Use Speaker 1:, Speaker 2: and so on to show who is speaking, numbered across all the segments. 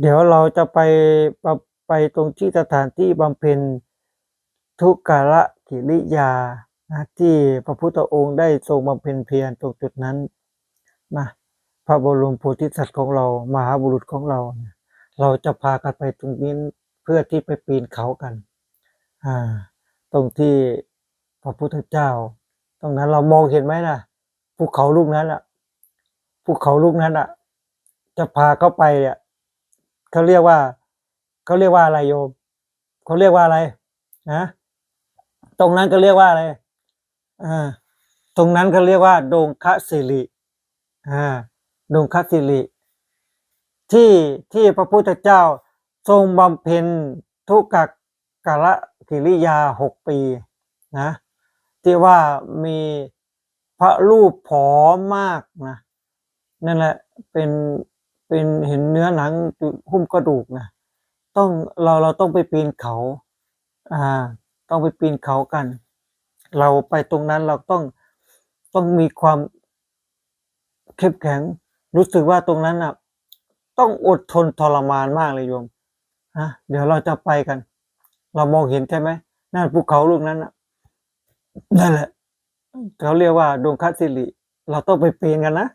Speaker 1: เดี๋ยวเราจะไปไปตรงที่สถานที่บำเพ็ญทุกกาละกิริยานะที่พระพุทธองค์ได้ทรงบำเพ็ญเพียรตรงจุดนั้นนะพระบรมโพธิสัตว์ของเรามหาบุรุษของเรา เราจะพากันไปตรงนี้เพื่อที่ไปปีนเขากันอ่าตรงที่พระพุทธเจ้า ตรงนั้นเรามองเห็นไหมนะภูเขาลูกนั้นอะภูเขาลูกนั้นอะจะพาเข้าไปเนี่ย เขาเรียกว่าเขาเรียกว่าอะไรโยมเขาเรียกว่าอะไรนะตรงนั้นก็เรียกว่าอะไรอ่าตรงนั้นก็เรียกว่าดงคสิริอ่าดงคสิริที่ที่พระพุทธเจ้าทรงบำเพ็ญทุกขกะละกิริยาหกปีนะที่ว่ามีพระรูปผอมมากนะนั่นแหละเป็น เป็นเห็นเนื้อหนังหุ้มกระดูกนะต้องเราเราต้องไปปีนเขาอ่าต้องไปปีนเขากัน เราไปตรงนั้นเราต้องต้องมีความเข้มแข็ง รู้สึกว่าตรงนั้นอะ ต้องอดทนทรมานมากเลยโยมฮะเดี๋ยวเราจะไปกัน เรามองเห็นใช่ไหมนั่นภูเขาลูกนั้นอะนั่นแหละเขาเรียกว่าดงคัสสิริเราต้องไปปีนกันนะ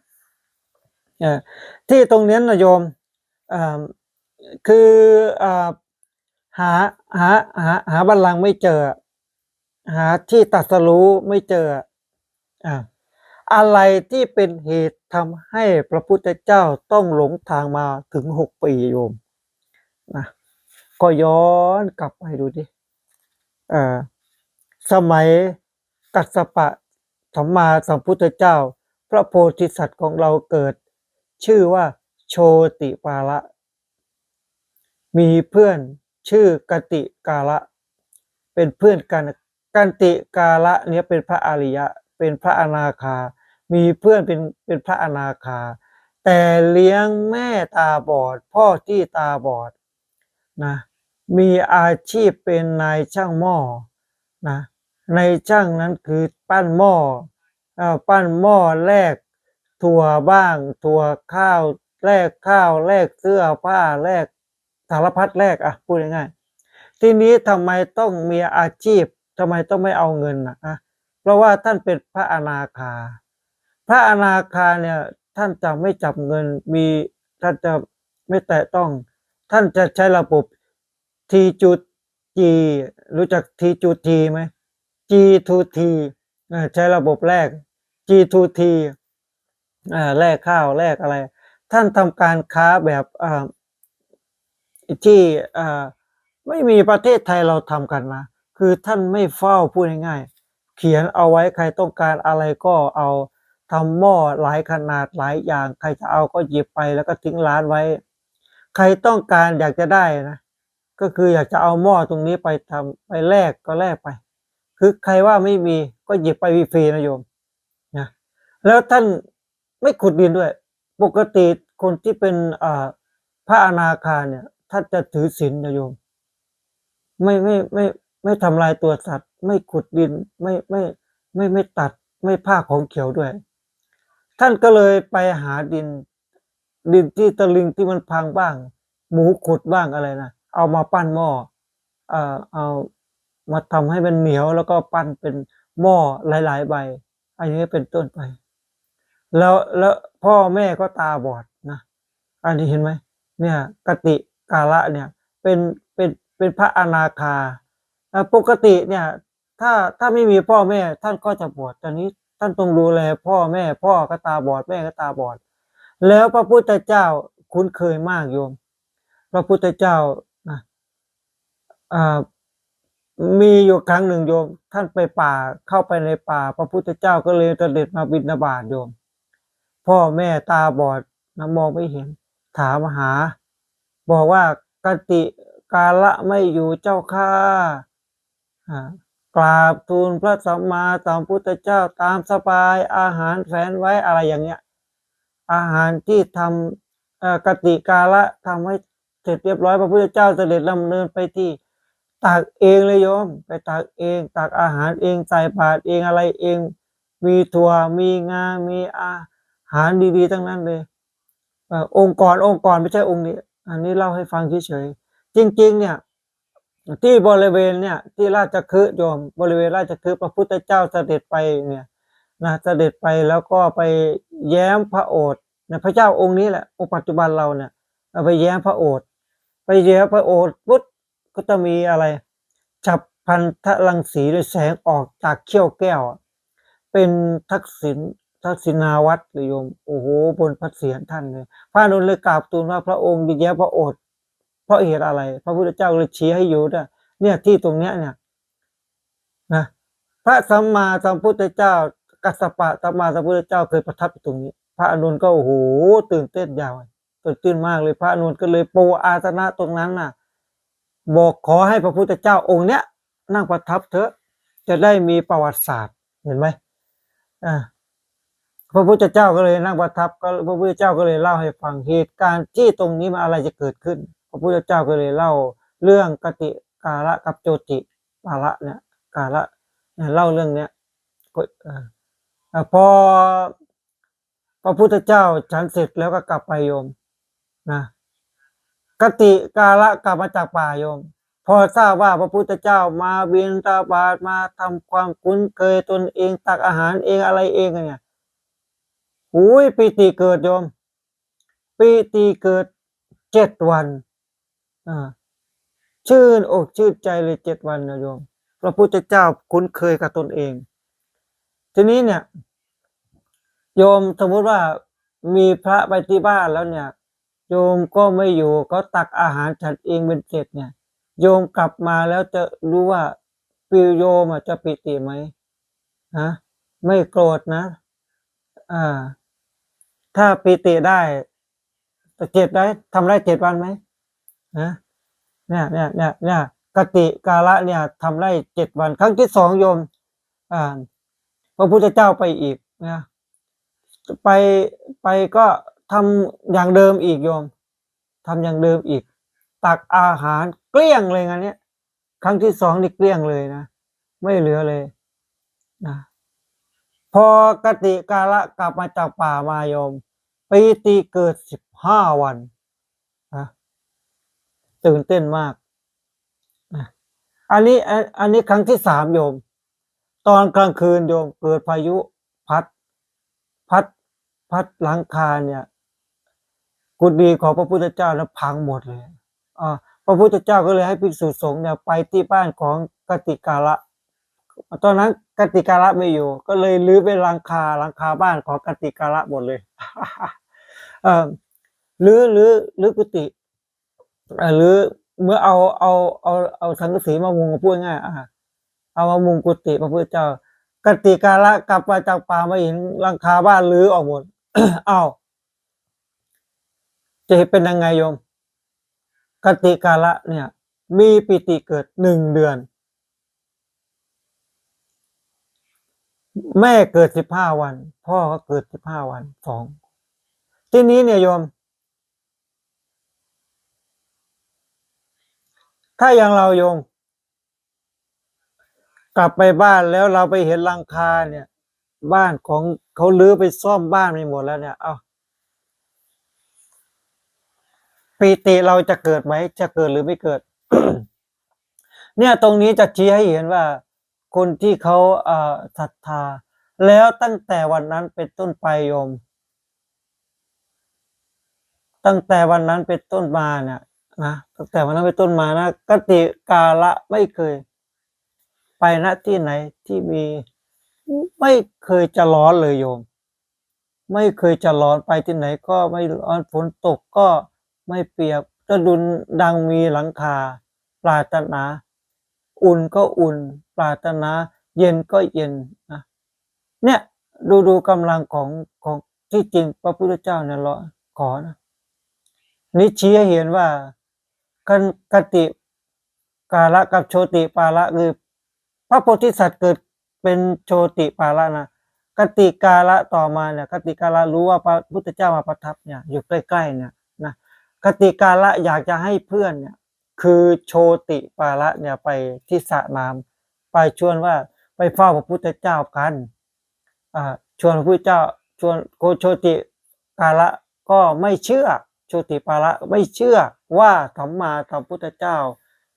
Speaker 1: ที่ตรงนี้นะโยมคืออหาหาหาหาบัลลังก์ไม่เจอ หาที่ตรัสรู้ไม่เจออ่าอะไรที่เป็นเหตุทำให้พระพุทธเจ้าต้องหลงทางมาถึงหกปีโยมนะก็ย้อนกลับไปดูดิเอ่อสมัยกัสสปะสัมมาสัมพุทธเจ้า พระโพธิสัตว์ของเราเกิด ชื่อว่าโชติปาละ มีเพื่อนชื่อกติกาละ เป็นเพื่อนกันกันติกาละเนี้ยเป็นพระอริยะ เป็นพระอนาคา มีเพื่อนเป็นเป็นพระอนาคา แต่เลี้ยงแม่ตาบอด พ่อที่ตาบอดนะมีอาชีพเป็นนายช่างหม้อนะในายช่างนั้นคือปั้นหม้อปั้นหม้อแลก ถั่วบ้าง ถั่วข้าวแลกข้าวแลกเสื้อผ้าแลกสารพัดแลกอะพูดง่ายๆทีนี้ทำไมต้องมีอาชีพทำไมต้องไม่เอาเงินนะอะเพราะว่าท่านเป็นพระอนาคา พระอนาคาเนี่ยท่านจะไม่จับเงินมีท่านจะไม่แตะต้อง ท่านจะใช้ระบบทีจุดจีรู้จักทีจุดทีไหม G to T อ่าใช้ระบบแรก G to T อ่า แลกข้าวแลกอะไร ท่านทำการค้าแบบอ่าที่อ่าไม่มีประเทศไทยเราทำกันนะคือท่านไม่เฝ้าพูดง่ายๆเขียนเอาไว้ใครต้องการอะไรก็เอาทำหม้อหลายขนาดหลายอย่าง ใครจะเอาก็หยิบไปแล้วก็ทิ้งร้านไว้ ใครต้องการอยากจะได้นะก็คืออยากจะเอาหม้อตรงนี้ไปทำไปแลกก็แลกไป คือใครว่าไม่มีก็หยิบไปฟรีนะโยมนะแล้วท่าน ไม่ขุดดินด้วย ปกติคนที่เป็นอ่าพระอนาคาเนี่ยท่านจะถือศีลนะโยม ไม่ไม่ไม่ไม่ทำลายตัวสัตว์ ไม่ขุดดินไม่ไม่ไม่ไม่ตัดไม่ผ้าของเขียวด้วย ท่านก็เลยไปหาดิน ดินที่ตะลิงที่มันพังบ้าง หมูขุดบ้างอะไรนะเอามาปั้นหม้อเอ่อเอามาทำให้มันเหนียวแล้วก็ปั้นเป็นหม้อหลาย ๆ ใบ อันนี้เป็นต้นไป แล้วแล้วพ่อแม่ก็ตาบอดนะอันนี้เห็นไหมเนี่ยกติกาละเนี่ยเป็นเป็นเป็นพระอนาคาปกติเนี่ยถ้าถ้าไม่มีพ่อแม่ท่านก็จะบวชตอนนี้ท่านต้องดูแลพ่อแม่พ่อก็ตาบอดแม่ก็ตาบอด แล้วพระพุทธเจ้าคุ้นเคยมากโยม พระพุทธเจ้านะมีอยู่ครั้งหนึ่งโยม ท่านไปป่าเข้าไปในป่า พระพุทธเจ้าก็เลยเสด็จมาบิณฑบาตโยม พ่อแม่ตาบอดนะมองไม่เห็น ถามหา บอกว่ากติกาละไม่อยู่เจ้าข้าอกราบทูลพระสัมมาสัมพุทธเจ้าตามสบายอาหารแฝนไว้อะไรอย่างเงี้ย อาหารที่ทำกติกาละทำให้เสร็จเรียบร้อยพระพุทธเจ้าเสด็จลำเนินไปที่ตักเองเลยโยม ไปตักเองตักอาหารเองใส่บาตรเองอะไรเอง มีถั่วมีงา มีอา หารดีๆทั้งนั้นเลยองค์กรองค์กรไม่ใช่องค์นี้ อันนี้เล่าให้ฟังเฉยๆจริง ๆ เนี่ยที่บริเวณเนี่ยที่ราชคฤห์โยมบริเวณราชคฤห์พระพุทธเจ้าเสด็จไปเนี่ยนะเสด็จไปแล้วก็ไปแย้มพระโอษฐ์นะพระเจ้าองค์นี้แหละองค์ปัจจุบันเราเนี่ยเอาไปแย้มพระโอษฐ์ไปแย้มพระโอษฐ์ปุ๊บก็จะมีอะไรฉับพันธรังสีด้วยแสงออกจากเขี้ยวแก้ว เป็นทักษิณ ทักษิณาวัตรเลยโยมโอ้โหบนพระเศียรท่านเลยพระอานนท์เลยกราบทูลว่าพระองค์แย้พระโอษฐ์เพราะเหตุอะไร พระพุทธเจ้าเลยชี้ให้อยู่นะเนี่ยที่ตรงเนี้ยเนี่ยนะพระสัมมาสัมพุทธเจ้า กัสสปะสัมมาสัมพุทธเจ้าเคยประทับอยู่ตรงนี้ พระอานนก็โอ้โหตื่นเต้นยาวตื่นเต้นมากเลย พระอานนก็เลยปูอาสนะตรงนั้นน่ะ บอกขอให้พระพุทธเจ้าองค์เนี้ยนั่งประทับเถอะจะได้มีประวัติศาสตร์เห็นไหมอ่า พระพุทธเจ้าก็เลยนั่งประทับก็พระพุทธเจ้าก็เลยเล่าให้ฟังเหตุการณ์ที่ตรงนี้มันอะไรจะเกิดขึ้น พระพุทธเจ้าก็เลยเล่าเรื่องกติกาละกับโจติปาละเนี่ยกาละเนี่ยเล่าเรื่องเนี้ยพอพระพุทธเจ้าฉันเสร็จแล้วก็กลับไปโยมนะกติกาละกลับมาจากป่าโยม พอทราบว่าพระพุทธเจ้ามาบินตาบาตมาทำความคุ้นเคยตนเองตักอาหารเองอะไรเองเนี่ย อุ้ยปีติเกิดโยมปีติเกิดเจ็ดวันอ่าชื่นอกชื่นใจเลยเจ็ดวันนะโยมพระพุทธเจ้าคุ้นเคยกับตนเอง ทีนี้เนี่ย โยมสมมติว่ามีพระไปที่บ้านแล้วเนี่ย โยมก็ไม่อยู่เขาตักอาหารฉันเองเป็นเสร็จเนี่ย โยมกลับมาแล้วจะรู้ว่าปิโยมจะปิติไหมฮะไม่โกรธนะ อ่า ถ้าปิติได้เจ็ดได้ทำได้เจ็ดวันไหมฮะเนี่ยเนี่ยเนี่ยเนี่ยกติกาละเนี่ยทำได้เจ็ดวัน ครั้งที่สองโยม อ่าพระพุทธเจ้าไปอีกนะไปไปก็ทำอย่างเดิมอีกโยมทำอย่างเดิมอีก ตักอาหารเกลี้ยงเลยงานเนี้ยครั้งที่สองนี่เกลี้ยงเลยนะ ไม่เหลือเลยนะ พอกติกาละกลับมาจากป่ามาโยมปีติเกิดสิบห้าวันนะตื่นเต้นมากนะอันนี้อันอันนี้ครั้งที่สามโยม ตอนกลางคืนโยมเกิดพายุพัด พัดพัดหลังคาเนี่ย กุฏิของพระพุทธเจ้าแล้วพังหมดเลยอ่าพระพุทธเจ้าก็เลยให้ภิกษุสงฆ์เนี่ยไปที่บ้านของกติกาละ ตอนนั้น กติกาละไม่อยู่ ก็เลยรื้อไปหลังคาลังคาบ้านของกติกาละหมดเลยเออหรือหรือหรือกุฏิเออหรือเมื่อเอาเอาเอาเอาสังกะสีมามุงพูดง่ายอะเอามามุงกุฏิพระพุทธเจ้ากติกาละกลับมาจากป่ามาเห็นลังคาบ้านรื้อออกหมดอ้าวจะเป็นยังไงโยม กติกาละเนี่ย มีปิติเกิดหนึ่งเดือน แม่เกิดสิบห้าวัน พ่อก็เกิดสิบห้าวันสองที่นี้เนี่ยโยม ถ้าอย่างเราโยม กลับไปบ้านแล้วเราไปเห็นลังคาเนี่ย บ้านของเขาลื้อไปซ่อมบ้านไปหมดแล้วเนี่ยเอาปีติเราจะเกิดไหมจะเกิดหรือไม่เกิด เนี่ยตรงนี้จะชี้ให้เห็นว่า คนที่เขาอ่อศรัทธา แล้วตั้งแต่วันนั้นเป็นต้นไปโยม ตั้งแต่วันนั้นเป็นต้นมาเนี่ยนะตั้งแต่วันนั้นเป็นต้นมานะกติกาละไม่เคย ไปณที่ไหนที่มีไม่เคยจะร้อนเลยโยม ไม่เคยจะร้อนไปที่ไหนก็ไม่ร้อนฝนตกก็ไม่เปียกจะดุนดังมีหลังคาปรารถนา อุ่นก็อุ่น ปรารถนา เย็นก็เย็นนะเนี่ยดูดูกำลังของของที่จริงพระพุทธเจ้าเนี่ยรอขอนะนี่ชี้ให้เห็นว่ากันกติกาละกับโชติปาละคือพระโพธิสัตว์เกิดเป็นโชติปาละนะกติกาละต่อมาเนี่ยกติกาละรู้ว่าพระพุทธเจ้ามาประทับเนี่ยอยู่ใกล้ๆเนี่ยนะกติกาละอยากจะให้เพื่อนเนี่ยคือโชติปาละเนี่ยไปที่สระน้ำ ไปชวนว่าไปเฝ้าพระพุทธเจ้ากันชวนพระพุทธเจ้าชวนโกโชติกาละก็ไม่เชื่อโชติปาละไม่เชื่อว่าสัมมาสัมพุทธเจ้า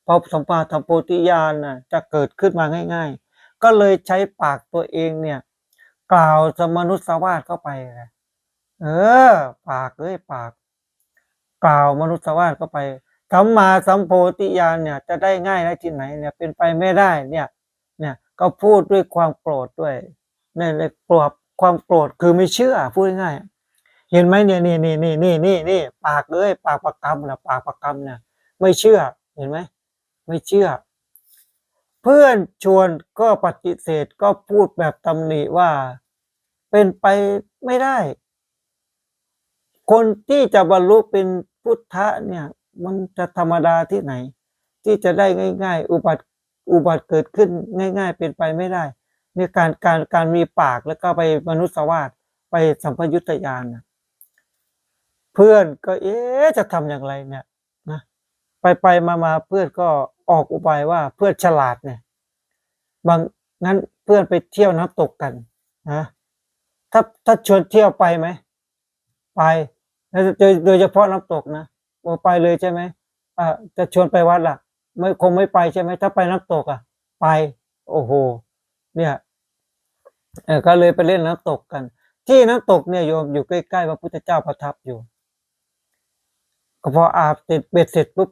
Speaker 1: พอสัมมาสัมโพธิญาณน่ะจะเกิดขึ้นมาง่าย ๆ ก็เลยใช้ปากตัวเองเนี่ย กล่าวสมนุสวาสเข้าไปเออ ปากเอ้ยปาก กล่าวมนุสวาสเข้าไปสัมมาสัมโพธิญาณเนี่ย จะได้ง่ายได้ที่ไหนเนี่ยเป็นไปไม่ได้เนี่ย ก็พูดด้วยความโกรธด้วยเนี่ยเลยกลัวความโกรธคือไม่เชื่อพูดง่ายเห็นไหมเนี่ยนี่นี่นี่นี่นี่นี่ปากเอ้ยปากประกำนะปากประกำเนี่ยไม่เชื่อเห็นไหมไม่เชื่อ เพื่อนชวนก็ปฏิเสธก็พูดแบบตำหนิว่า เป็นไปไม่ได้ คนที่จะบรรลุเป็นพุทธะเนี่ย มันจะธรรมดาที่ไหน ที่จะได้ง่าย ๆ อุบัติ อุบัติเกิดขึ้นง่าย ๆ เป็นไปไม่ได้เนี่ยการการการมีปากแล้วก็ไปมนุษย์สวาสไปสัมพยุตยานนะเพื่อนก็เอ๊ะจะทำอย่างไรเนี่ยนะไปไปมามาเพื่อนก็ออกอุบายว่าเพื่อนฉลาดเนี่ยบางงั้นเพื่อนไปเที่ยวน้ำตกกันนะถ้าถ้าชวนเที่ยวไปไหมไปแล้วโดยโดยเฉพาะน้ำตกนะโอไปเลยใช่ไหมอ่าจะชวนไปวัดล่ะ ไม่คงไม่ไปใช่ไหมถ้าไปน้ำตกอะ ไป โอ้โห เนี่ยเออก็เลยไปเล่นน้ำตกกัน ที่น้ำตกเนี่ยโยมอยู่ใกล้ๆพระพุทธเจ้าประทับอยู่ก็พออาบเสร็จเบ็ดเสร็จปุ๊บ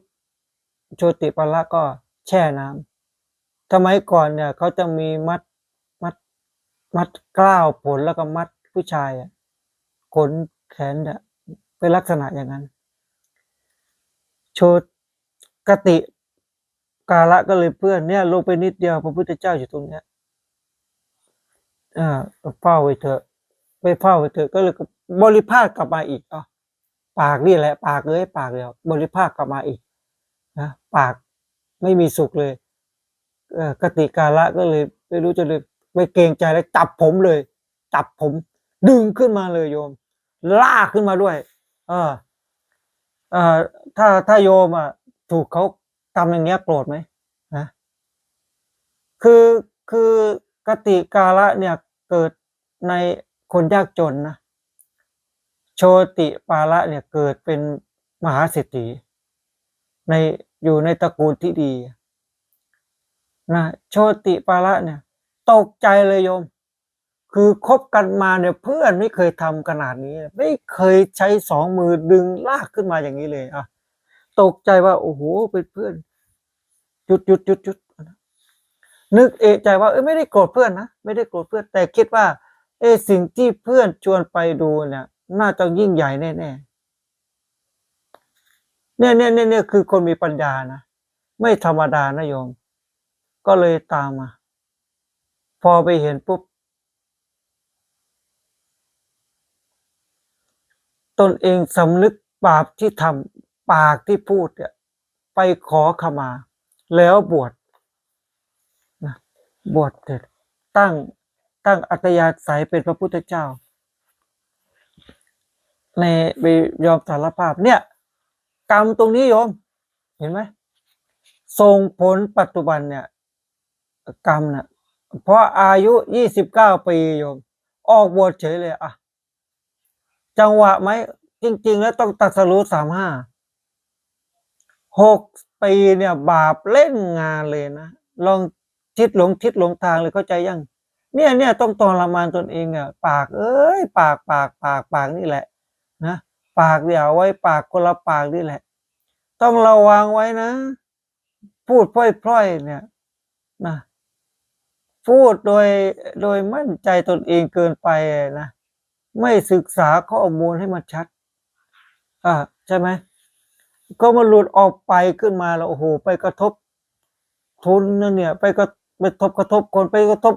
Speaker 1: โชติปละก็แช่น้ำสมัยก่อนเนี่ยเขาจะมีมัดมัด มัดกล้าวผลแล้วก็มัดผู้ชายอะขนแขนเนี่ยเป็นลักษณะอย่างนั้น โชตกติ กาละก็เลยเพื่อนเนี่ยลงไปนิดเดียวพระพุทธเจ้าอยู่ตรงเนี้ยอ่าเฝ้าไว้เถอะไปเฝ้าไว้เถอะก็เลยบริภาคกลับมาอีกอะปากนี่แหละ ปากเลยปากเดียวบริภาคกลับมาอีกนะปากไม่มีสุขเลยเอกติกาละก็เลยไม่รู้จะเลยไม่เกรงใจแล้วจับผมเลยจับผม ดึงขึ้นมาเลยโยม ลากขึ้นมาด้วย เออเอ่อถ้าถ้าโยมอะถูกเขา ทำอย่างเงี้ยโกรธไหมนะคือคือกติกาละเนี่ยเกิดในคนยากจนนะโชติปาละเนี่ยเกิดเป็นมหาเศรษฐีในอยู่ในตระกูลที่ดีนะโชติปาละเนี่ย ตกใจเลยโยม คือคบกันมาเนี่ยเพื่อนไม่เคยทำขนาดนี้ ไม่เคยใช้สองมือดึงลากขึ้นมาอย่างนี้เลยอะตกใจว่าโอ้โหเป็นเพื่อน หยุดหยุดหยุดหยุดนึกเอะใจว่าเอ้ยไม่ได้โกรธเพื่อนนะไม่ได้โกรธเพื่อนแต่คิดว่า เออสิ่งที่เพื่อนชวนไปดูเนี่ยน่าจะยิ่งใหญ่แน่ๆเนี่ยเนี่ยเนี่ยเนี่ยคือคนมีปัญญานะไม่ธรรมดานะโยม ก็เลยตามมา พอไปเห็นปุ๊บตนเองสำนึกบาปที่ทำปากที่พูดเนี่ยไปขอขมา แล้วบวชนะบวชเสร็จตั้งตั้งอัตยาศัยเป็นพระพุทธเจ้า ในไปยอมสารภาพเนี่ย กรรมตรงนี้โยม เห็นไหมส่งผลปัจจุบันเนี่ย กรรมเนี่ยเพราะอายุยี่สิบเก้าปีโยม ออกบวชเฉยเลยอะจังหวะไหมจริง ๆ แล้วต้องตัดสรู้สามห้าหก ปีเนี่ยบาปเล่นงานเลยนะลองทิศหลงทิศหลงทางเลยเข้าใจยัง เนี่ยเนี่ยต้องทรมานตนเองอะปากเอ้ยปากปากปากปากนี่แหละนะปากเดี๋ยวไว้ปากคนละปากนี่แหละ ต้องระวังไว้นะ พูดพร่อยๆเนี่ยนะพูดโดยโดยมั่นใจตนเองเกินไปนะไม่ศึกษาข้อมูลให้มันชัดอ่าใช่ไหม ก็มันหลุดออกไปขึ้นมาแล้วโอ้โหไปกระทบทุนนั่นเนี่ย ไปกระไปทบกระทบคนไปกระทบ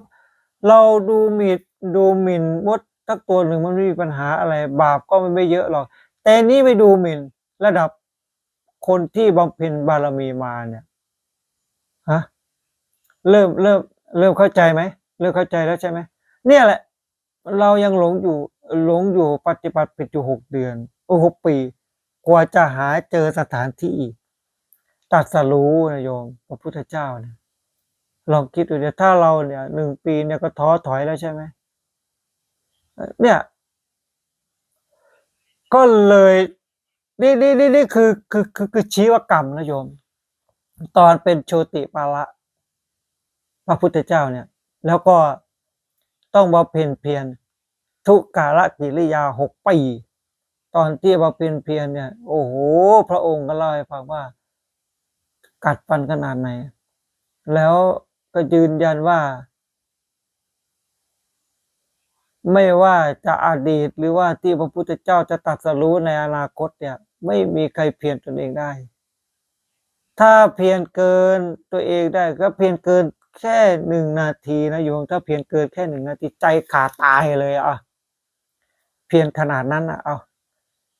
Speaker 1: เราดูหมิ่นดูหมิ่นมดทักตัวหนึ่งมันไม่มีปัญหาอะไร บาปก็ไม่เยอะหรอก แต่นี่ไปดูหมิ่นระดับคนที่บำเพ็ญบารมีมาเนี่ยฮะเริ่มเริ่มเริ่มเข้าใจไหมเริ่มเข้าใจแล้วใช่ไหมเนี่ยแหละ เรายังหลงอยู่หลงอยู่ปฏิบัติผิดอยู่หกเดือนโอ้หกปี กว่าจะหาเจอสถานที่ตัดสรู้นะโยมพระพุทธเจ้าเนี่ยลองคิดดูเดี๋ยวถ้าเราเนี่ยหนึ่งปีเนี่ยก็ท้อถอยแล้วใช่ไหมเนี่ย ก็เลยนี่นี่นี่นี่คือคือคือคือชีวกรรมนะโยม ตอนเป็นโชติปาละพระพุทธเจ้าเนี่ย แล้วก็ต้องบำเพ็ญเพียรทุกกาลกิริยาหกปี ตอนที่บำเพ็ญเพียรเนี่ย โอ้โห พระองค์ก็เล่าให้ฟังว่า กัดฟันขนาดไหน แล้วก็ยืนยันว่า ไม่ว่าจะอดีตหรือว่าที่พระพุทธเจ้าจะตรัสรู้ในอนาคตเนี่ย ไม่มีใครเพียรตนเองได้ ถ้าเพียรเกินตัวเองได้ ก็เพียรเกินแค่หนึ่งนาทีนะโยมถ้าเพียรเกินแค่หนึ่งนาทีใจขาดตายเลยอะเพียรขนาดนั้นอะเอา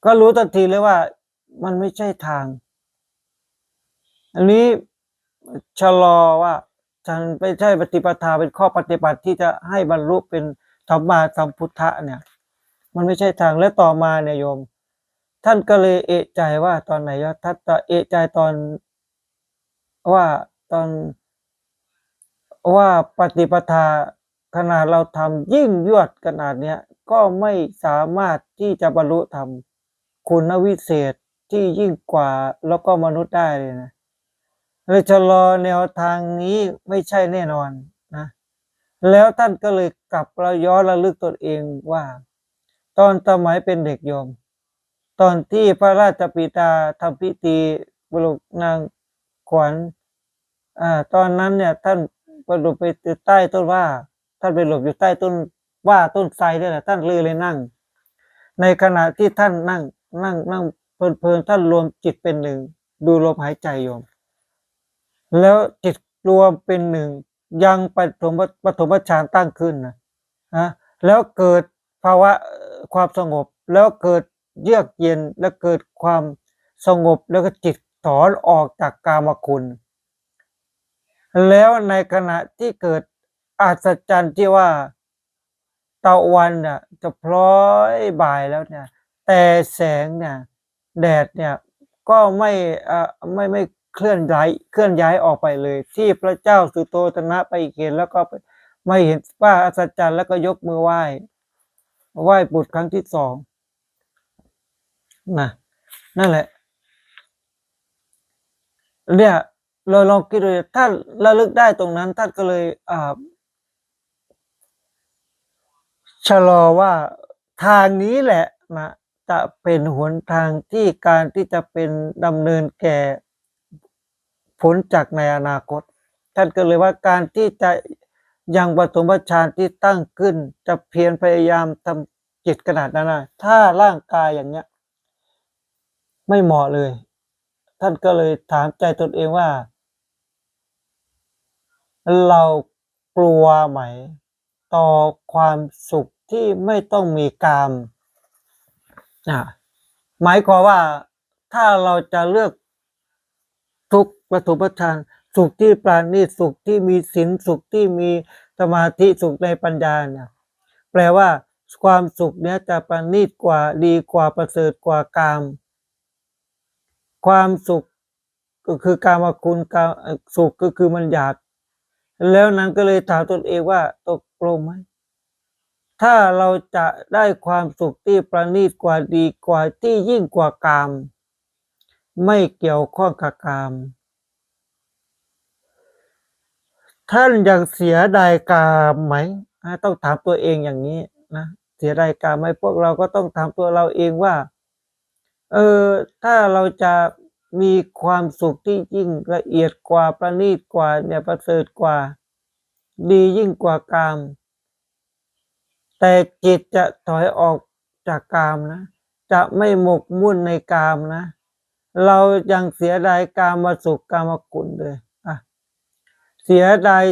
Speaker 1: ก็รู้ทันทีเลยว่ามันไม่ใช่ทาง อันนี้ชะลอว่าฉันไม่ใช่ปฏิปทาเป็นข้อปฏิบัติที่จะให้บรรลุเป็นธรรมาสัมพุทธะเนี่ย มันไม่ใช่ทางและต่อมาเนี่ยโยม ท่านก็เลยเอะใจว่าตอนไหนว่าท่านจะเอะใจตอนว่าตอนว่าปฏิปทาขนาดเราทำยิ่งยวดขนาดเนี้ยก็ไม่สามารถที่จะบรรลุธรรม คุณวิเศษที่ยิ่งกว่าแล้วก็มนุษย์ได้เลยนะเลยชะลอแนวทางนี้ไม่ใช่แน่นอนนะ แล้วท่านก็เลยกลับระย้อนระลึกตนเองว่า ตอนสมัยเป็นเด็กโยม ตอนที่พระราชปิตาทำพิธีปลุกนางขวัญอ่าตอนนั้นเนี่ยท่านประดุไปใต้ต้นว่า ท่านไปหลบอยู่ใต้ต้นว่าต้นไทรเนี่แหละท่านเลยเลยนั่ง ในขณะที่ท่านนั่ง นั่งนั่งเพลินๆท่านรวมจิตเป็นหนึ่ง ดูลมหายใจโยม แล้วจิตรวมเป็นหนึ่ง ยังปฐมปฐมฌานตั้งขึ้นนะนะแล้วเกิดภาวะความสงบ แล้วเกิดเยือกเย็นแล้วเกิดความสงบแล้วก็จิตถอนออกจากกามคุณ แล้วในขณะที่เกิดอัศจรรย์ที่ว่าตะวันเนี่ยจะพร้อยบ่ายแล้วเนี่ย แต่แสงเนี่ยแดดเนี่ยก็ไม่เอ่อไม่ไม่เคลื่อนย้ายเคลื่อนย้ายออกไปเลย ที่พระเจ้าสุโตตนะไปเห็นแล้วก็ไม่เห็นว่าอัศจรรย์แล้วก็ยกมือไหว้ไหว้บุตรครั้งที่สองนะนั่นแหละเนี่ยเราลองคิดดูถ้าระลึกได้ตรงนั้นท่านก็เลยอ่าชะลอว่าทางนี้แหละนะ จะเป็นหนทางที่การที่จะเป็นดำเนินแก่ผลจากในอนาคต ท่านก็เลยว่าการที่จะยังปฐมฌานที่ตั้งขึ้น จะเพียรพยายามทำจิตขนาดนั้นนะถ้าร่างกายอย่างเนี้ย ไม่เหมาะเลย ท่านก็เลยถามใจตนเองว่า เรากลัวไหม ต่อความสุขที่ไม่ต้องมีกาม หมายความว่าถ้าเราจะเลือกทุกปฐมฌาน สุขที่ปราณีตสุขที่มีศีลสุขที่มีสมาธิสุขในปัญญาเนี่ยแปลว่าความสุขเนี้ยจะประณีตกว่าดีกว่าประเสริฐกว่ากาม ความสุขก็คือกามคุณกามสุขก็คือมันหยาบแล้วนั้นก็เลยถามตนเองว่าตกลงไหม ถ้าเราจะได้ความสุขที่ประณีตกว่าดีกว่าที่ยิ่งกว่ากาม ไม่เกี่ยวข้องกับกาม ท่านยังเสียดายกามไหม ต้องถามตัวเองอย่างนี้นะเสียดายกามไหมพวกเราก็ต้องถามตัวเราเองว่า เออถ้าเราจะมีความสุขที่ยิ่งละเอียดกว่าประณีตกว่าเนี่ยประเสริฐกว่า ดียิ่งกว่ากาม แต่จิตจะถอยออกจากกามนะ จะไม่หมกมุ่นในกามนะ เรายังเสียดายกามมาสุขกามกุลเลยอะเสียดาย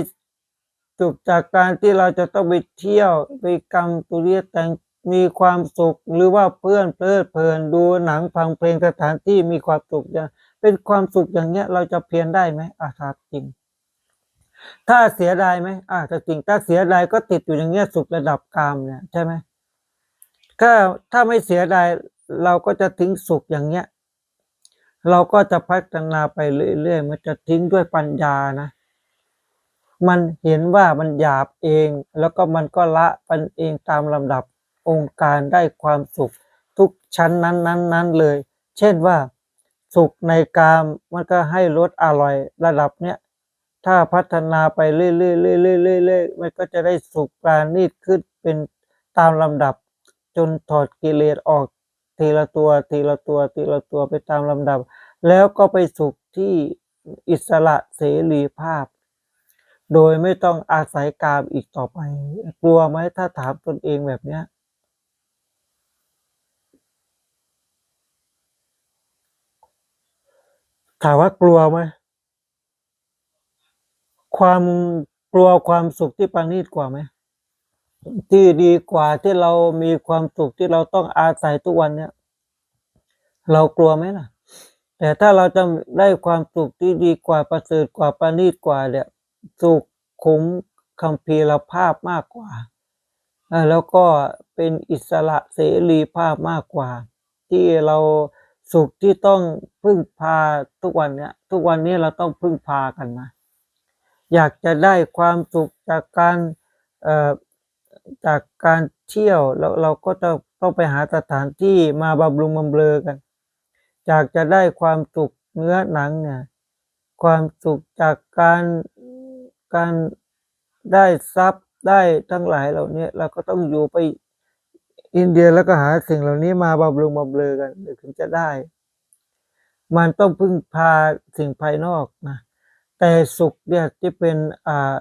Speaker 1: สุขจากการที่เราจะต้องไปเที่ยวไปกรรมตุเรียแต่งมีความสุขหรือว่าเพื่อนเพลิดเพลินดูหนังฟังเพลงสถานที่มีความสุขอย่างเป็นความสุขอย่างเงี้ยเราจะเพียรได้ไหมอาถาจริง ถ้าเสียดายไหมอ่าจจะจริงถ้าเสียดายก็ติดอยู่อย่างเงี้ยสุขระดับกามเนี่ยใช่ไหมถ้าถ้าไม่เสียดายเราก็จะทิ้งสุขอย่างเงี้ย เราก็จะพัฒนาไปเรื่อยๆมันจะทิ้งด้วยปัญญานะ มันเห็นว่ามันหยาบเอง แล้วก็มันก็ละมันเองตามลำดับองค์การได้ความสุข ทุกชั้นนั้นนั้นนั้นเลย เช่นว่าสุขในกามมันก็ให้รสอร่อยระดับเนี้ย ถ้าพัฒนาไปเรื่อยๆเรื่อยๆเรื่อยๆๆมันก็จะได้สุขปราณีตขึ้นเป็นตามลำดับ จนถอดกิเลสออกทีละตัวทีละตัวทีละตัวไปตามลำดับ แล้วก็ไปสุขที่อิสระเสรีภาพ โดยไม่ต้องอาศัยกามอีกต่อไป กลัวไหมถ้าถามตนเองแบบเนี้ยถามว่ากลัวไหม ความกลัวความสุขที่ประณีตกว่าไหมที่ดีกว่าที่เรามีความสุขที่เราต้องอาศัยทุกวันเนี่ย เรากลัวไหมล่ะ แต่ถ้าเราจะได้ความสุขที่ดีกว่าประเสริฐกว่าประณีตกว่าเนี่ยสุขคุ้มคัมภีรภาพมากกว่าแล้วก็เป็นอิสระเสรีภาพมากกว่า ที่เราสุขที่ต้องพึ่งพาทุกวันเนี้ยทุกวันนี้เราต้องพึ่งพากันนะ อยากจะได้ความสุขจากการจากการเที่ยวแล้วเราก็จะต้องไปหาสถานที่มาบำรุงบำเรอกันอยากจะได้ความสุขเนื้อหนังเนี่ยความสุขจากการการได้ทรัพย์ได้ทั้งหลายเหล่านี้เราก็ต้องอยู่ไปอินเดียแล้วก็หาสิ่งเหล่านี้มาบำรุงบำเรอกันถึงจะได้ มันต้องพึ่งพาสิ่งภายนอกนะ แต่สุขเนี่ยที่เป็นอ่า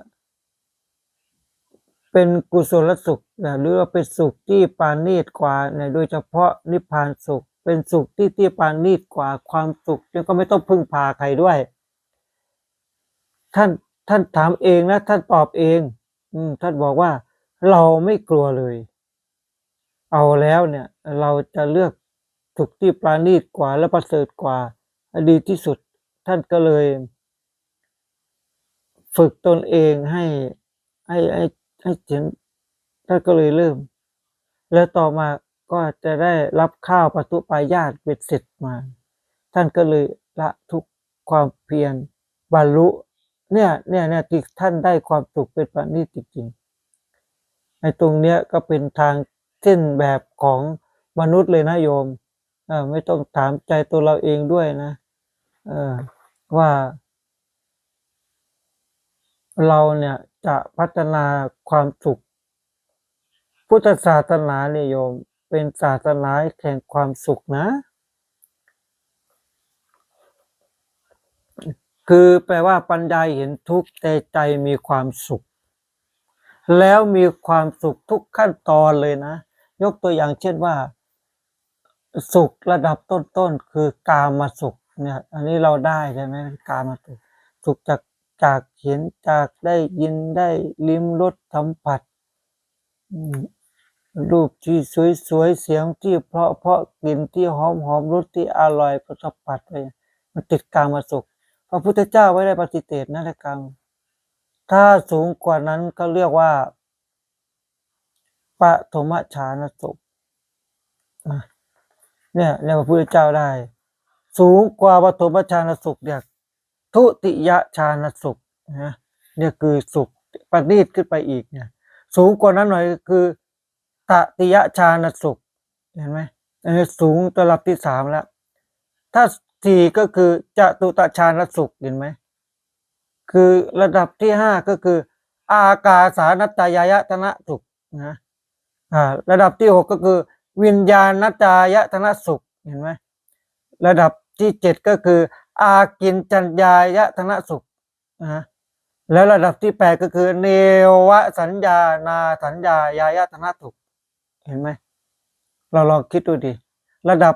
Speaker 1: เป็นกุศลสุขนะหรือว่าเป็นสุขที่ปาณีตกว่าเนี่ยโดยเฉพาะนิพพานสุข เป็นสุขที่ที่ปาณีตกว่าความสุขแล้วก็ไม่ต้องพึ่งพาใครด้วย ท่านท่านถามเองนะท่านตอบเอง อืมท่านบอกว่า เราไม่กลัวเลย เอาแล้วเนี่ย เราจะเลือกสุขที่ปราณีตกว่าและประเสริฐกว่า ดีที่สุด ท่านก็เลย ฝึกตนเองให้ให้ให้ให้ถึงท่านก็เลยเริ่ม แล้วต่อมาก็จะได้รับข้าวปตุปายาตเป็นเสร็จมา ท่านก็เลยละทุกความเพียรบรรลุ เนี่ยเนี่ยเนี่ยที่ท่านได้ความสุขเป็นปณิจริงๆในตรงเนี้ยก็เป็นทางเส้นแบบของมนุษย์เลยนะโยม เออไม่ต้องถามใจตัวเราเองด้วยนะ เออว่า เราเนี่ยจะพัฒนาความสุข พุทธศาสนาเนี่ยโยม เป็นศาสนาแห่งความสุขนะ คือแปลว่าปัญญาเห็นทุกข์แต่ใจมีความสุข แล้วมีความสุขทุกขั้นตอนเลยนะ ยกตัวอย่างเช่นว่า สุขระดับต้นๆคือกามาสุขเนี่ย อันนี้เราได้ใช่ไหมกามาสุข สุขจาก จากเห็นจากได้ยินได้ลิ้มรสสัมผัสรูปที่สวยๆเสียงที่เพราะเพราะกลิ่นที่หอมหอมรสที่อร่อยประสัมผัสไปมันติดกามาสุขพระพุทธเจ้าไว้ได้ปฏิเสธนะในแหละกรรมถ้าสูงกว่านั้นก็เรียกว่าปฐมฌานสุขเนี่ยเรียกว่าพระพุทธเจ้าได้ สูงกว่าปฐมฌานสุขเนี่ย ทุติยฌานสุขนะเนี่ยคือสุขประณีตขึ้นไปอีกเนี่ยสูงกว่านั้นหน่อยคือตติยฌานสุขเห็นไหมอันนี้สูงระดับที่สามแล้ว ถ้าสี่ก็คือจตุตฌานสุขเห็นไหมคือระดับที่ห้าก็คือ อากาสานัตตายายตนะสุขนะอ่าระดับที่หกก็คือ วิญญาณนัตตายตนะสุขเห็นไหมระดับที่เจ็ดก็คือ อากินจัญญายตนะสุขนะแล้วระดับที่แปดก็คือเนวสัญญานาสัญญายายตนะสุข เห็นไหม เราลองคิดดูดิ ระดับ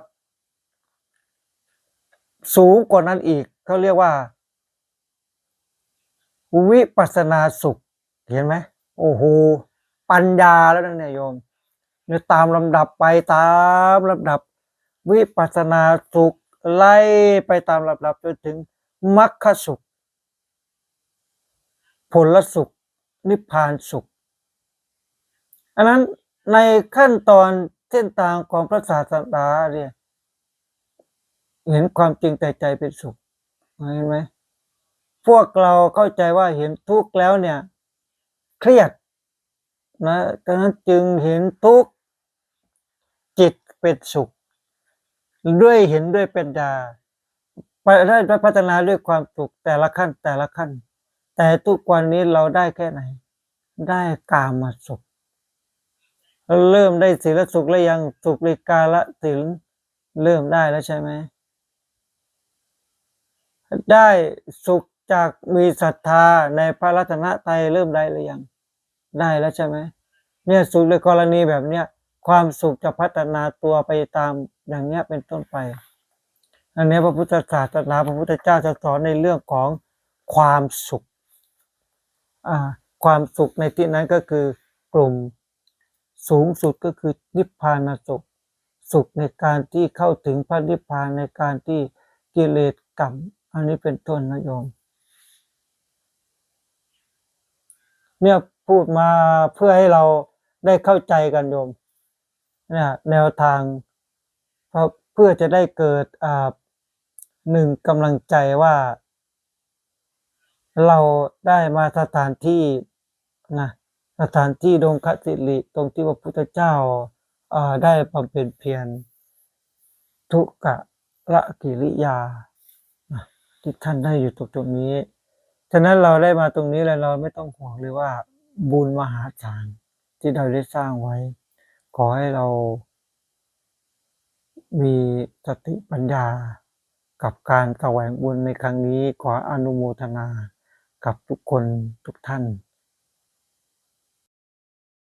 Speaker 1: สูงกว่านั้นอีกเขาเรียกว่า วิปัสนาสุข เห็นไหม โอ้โห ปัญญาแล้วนะเนี่ยโยมเนี่ยตามลำดับไปตามลำดับ วิปัสสนาสุข ไล่ไปตามลำดับจนถึงมรรคสุข ผลสุข นิพพานสุข อันนั้นในขั้นตอนเส้นทางของพระศาสดาเนี่ยเห็นความจริงแต่ใจเป็นสุขเห็นไหมพวกเราเข้าใจว่าเห็นทุกข์แล้วเนี่ย เครียดนะดังนั้นจึงเห็นทุกข์จิตเป็นสุข ด้วยเห็นด้วยเปัญญาไปได้ได้พัฒนาด้วยความสุขแต่ละขั้นแต่ละขั้น แต่ทุกวันนี้เราได้แค่ไหน ได้กามาสุข เริ่มได้ศีลสุขแล้วยังสุขในกาละถึงเริ่มได้แล้วใช่ไหมได้สุขจากมีศรัทธาในพระรัตนตรัยเริ่มได้หรือยัง ได้แล้วใช่ไหมเนี่ยสุขในกรณีแบบเนี้ยความสุขจะพัฒนาตัวไปตาม อย่างเนี้ยเป็นต้นไป อันนี้พระพุทธศาสนาพระพุทธเจ้าจะสอนในเรื่องของความสุขอ่าความสุขในที่นั้นก็คือกลุ่มสูงสุดก็คือนิพพานสุข สุขในการที่เข้าถึงพระนิพพานในการที่กิเลสกรรม อันนี้เป็นต้นนะโยม เนี่ยพูดมาเพื่อให้เราได้เข้าใจกันโยมเนี่ยแนวทาง เพราะเพื่อจะได้เกิดอ่าหนึ่งกำลังใจว่า เราได้มาสถานที่นะสถานที่ดงคสิริตรงที่พระพุทธเจ้าอ่าได้บำเพ็ญเพียรทุกะละกิริยาที่ท่านได้อยู่ตรงตรงนี้ ฉะนั้นเราได้มาตรงนี้แล้วเราไม่ต้องห่วงเลยว่า บุญมหาศาลที่เราได้สร้างไว้ ขอให้เรา มีสติปัญญา กับการแสวงบุญในครั้งนี้ขออนุโมทนา กับทุกคนทุกท่าน